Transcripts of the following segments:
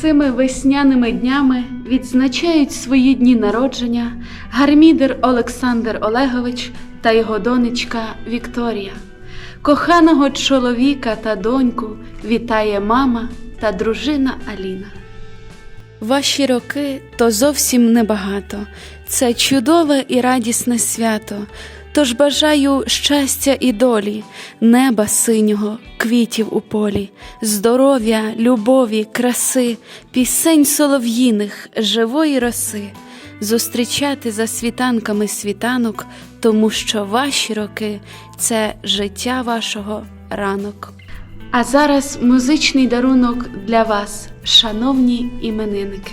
Цими весняними днями відзначають свої дні народження гармідер Олександр Олегович та його донечка Вікторія. Коханого чоловіка та доньку вітає мама та дружина Аліна. Ваші роки то зовсім небагато, це чудове і радісне свято. Тож бажаю щастя і долі, неба синього, квітів у полі, здоров'я, любові, краси, пісень солов'їних, живої роси, зустрічати за світанками світанок, тому що ваші роки це життя вашого ранок. А зараз музичний дарунок для вас, шановні іменинники.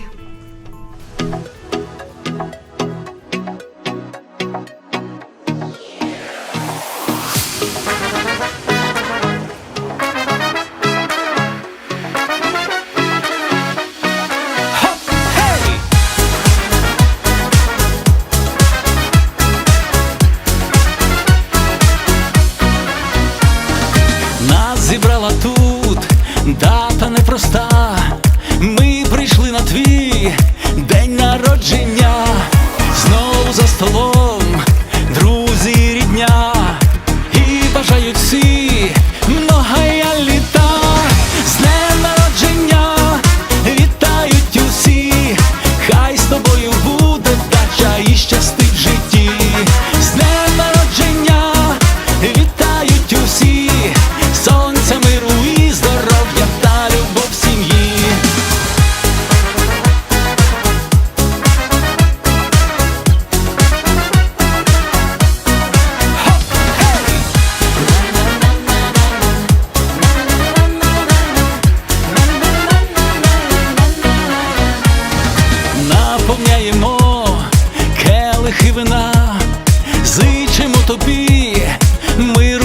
Ми